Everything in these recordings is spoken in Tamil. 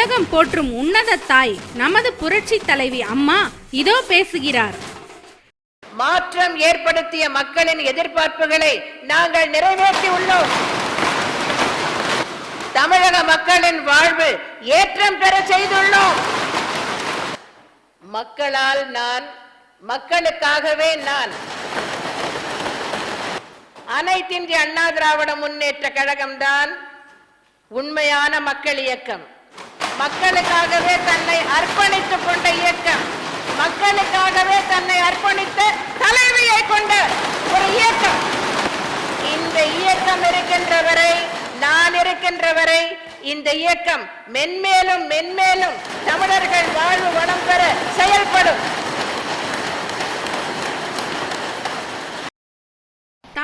உலகம் போற்றும் உன்னத தாய் நமது புரட்சி தலைவி அம்மா இதோ பேசுகிறார். மாற்றம் ஏற்படுத்திய மக்களின் எதிர்பார்ப்புகளை நாங்கள் நிறைவேற்றி உள்ளோம். தமிழக மக்களின் வாழ்வு ஏற்றம் பெற செய்துள்ளோம். மக்களால் நான் மக்களுக்காகவே நான். அனைத்திந்திய அண்ணா திராவிட முன்னேற்ற கழகம்தான் உண்மையான மக்கள் இயக்கம். மக்களுக்காகவே தன்னை அர்ப்பணித்துக் கொண்ட இயக்கம். மக்களுக்காகவே தன்னை அர்ப்பணித்த தலைமையை கொண்ட ஒரு இயக்கம். இந்த இயக்கம் இருக்கின்ற வரை நான் இருக்கின்ற வரை இந்த இயக்கம் மென்மேலும் மென்மேலும் தமிழர்கள் வாழ்வு வளம் பெற செயல்படும்.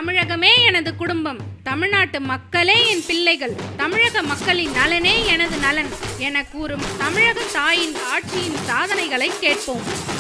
தமிழகமே எனது குடும்பம். தமிழ்நாட்டு மக்களே என் பிள்ளைகள். தமிழக மக்களின் நலனே எனது நலன். என கூறும் தமிழக தாயின் ஆட்சியின் சாதனைகளை கேட்போம்.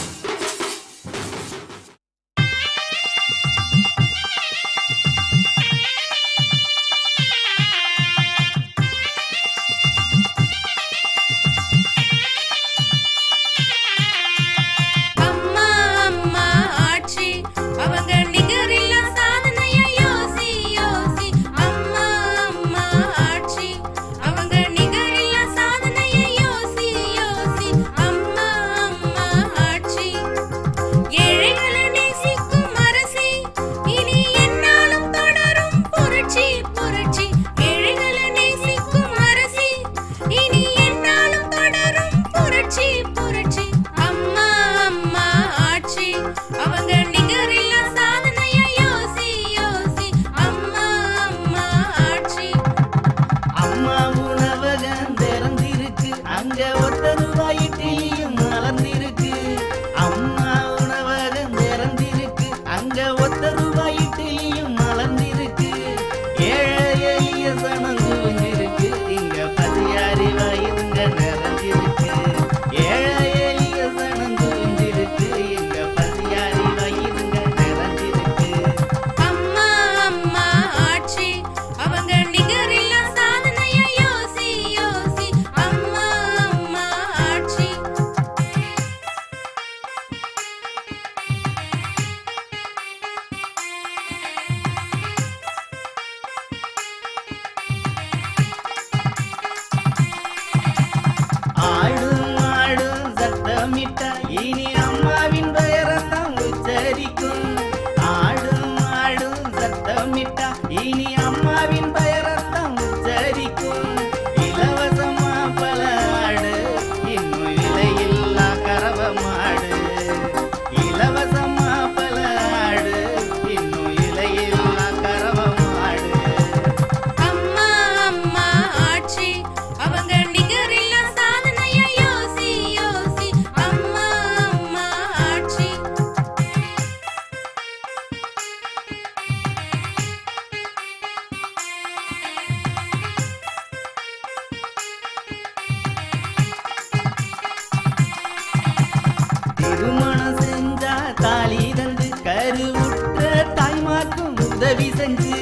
reason to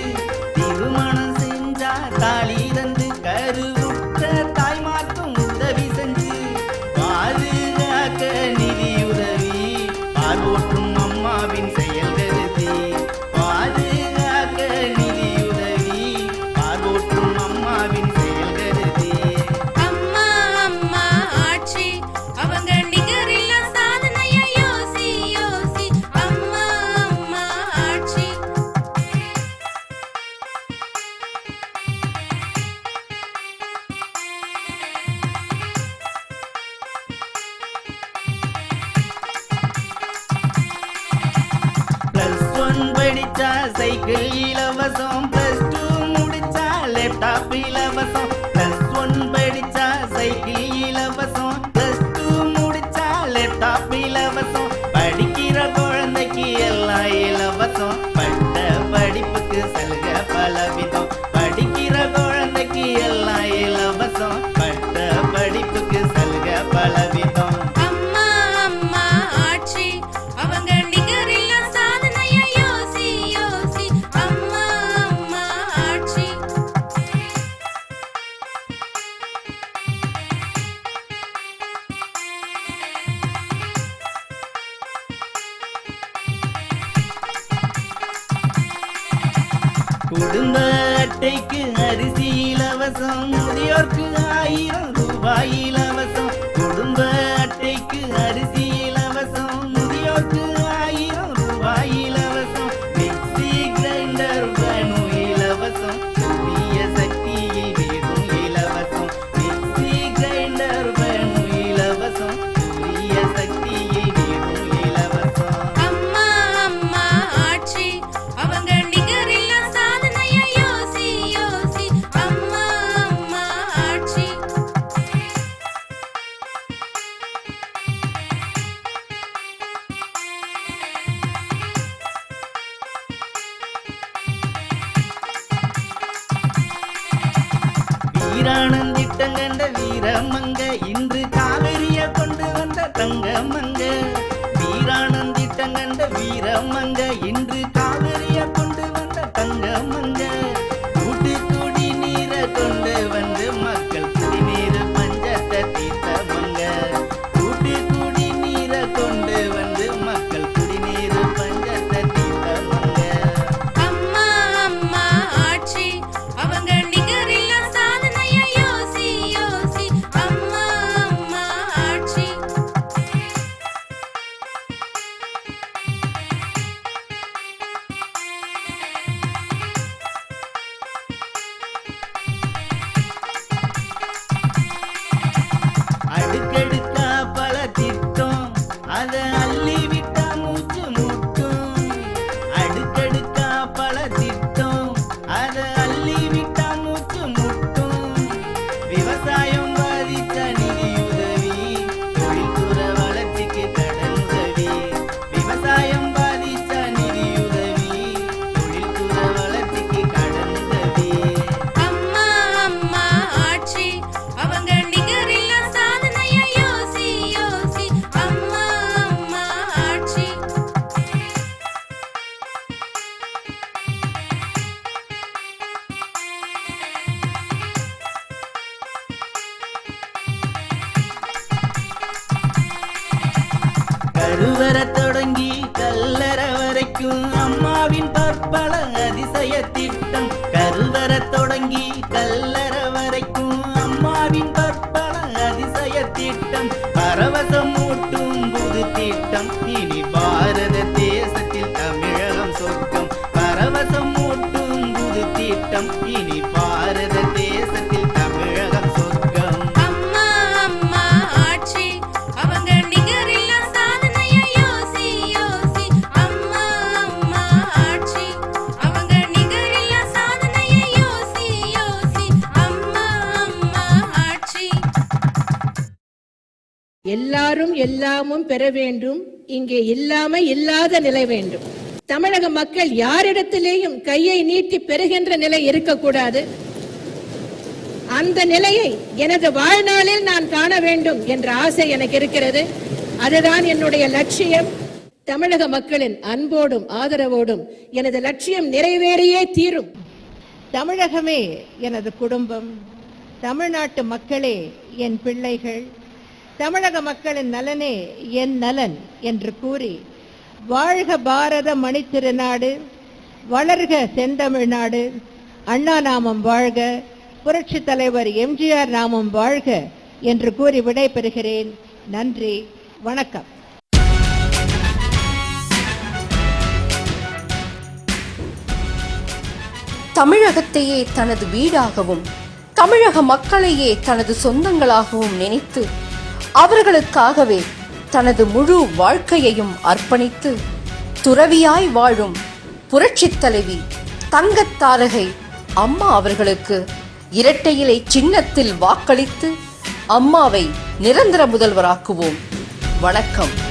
படிச்சா சைக்கிள் இலவசம் பிளஸ் டூ முடிச்சா லேப்டாப் இலவசம் பிளஸ் ஒன் படிச்சா சைக்கிள் இலவசம் பிளஸ் டூ முடிச்சா லேப்டாப் இலவசம். படிக்கிற குழந்தைக்கு எல்லாம் இலவசம். பட்ட படிப்புக்கு சலுகை பலவிதம். குடும்ப அட்டைக்கு அரிசி இலவசம் முதியோர்க்கு ஆயிரம் ரூபாய் இலவசம் வீரானந்திட்டங்கண்ட வீரமங்க இன்று காவிரிய கொண்டு வந்த தங்கமங்க. வீரானந்திட்டங்கண்ட வீரமங்க கருவர தொடங்கி கல்லற வரைக்கும் அம்மாவின் பற்பல அதிசய திட்டம். கருவர தொடங்கி கல்லற வரைக்கும் அம்மாவின் பற்பல அதிசய திட்டம். பரவசம் ஊட்டும் புது திட்டம். இனி பாரதத்தில் எல்லாரும் எல்லாமும் பெற வேண்டும். இங்கே இல்லாம இல்லாத நிலை வேண்டும். தமிழக மக்கள் யாரிடத்திலேயும் கையை நீட்டி பெறுகின்ற நிலை இருக்கக்கூடாது. அந்த நிலையை எனது வாழ்நாளில் நான் காண வேண்டும் என்ற ஆசை எனக்கு இருக்கிறது. அதுதான் என்னுடைய லட்சியம். தமிழக மக்களின் அன்போடும் ஆதரவோடும் எனது லட்சியம் நிறைவேறியே தீரும். தமிழகமே எனது குடும்பம். தமிழ்நாட்டு மக்களே என் பிள்ளைகள் தமிழக மக்களின் நலனே என் நலன் என்று கூறி வாழ்க பாரத மணித்திருநாடு வளர்க செந்தமிழ்நாடு அண்ணா நாமம் வாழ்க புரட்சி தலைவர் எம்ஜிஆர் நாமம் வாழ்க என்று கூறி விடைபெறுகிறேன். நன்றி வணக்கம். தமிழகத்தையே தனது வீடாகவும் தமிழக மக்களையே தனது சொந்தங்களாகவும் நினைத்து அவர்களுக்காகவே தனது முழு வாழ்க்கையையும் அர்ப்பணித்து துறவியாய் வாழும் புரட்சித் தலைவி தங்கத்தாரகை அம்மா அவர்களுக்கு இரட்டையிலை சின்னத்தில் வாக்களித்து அம்மாவை நிரந்தர முதல்வராக்குவோம். வணக்கம்.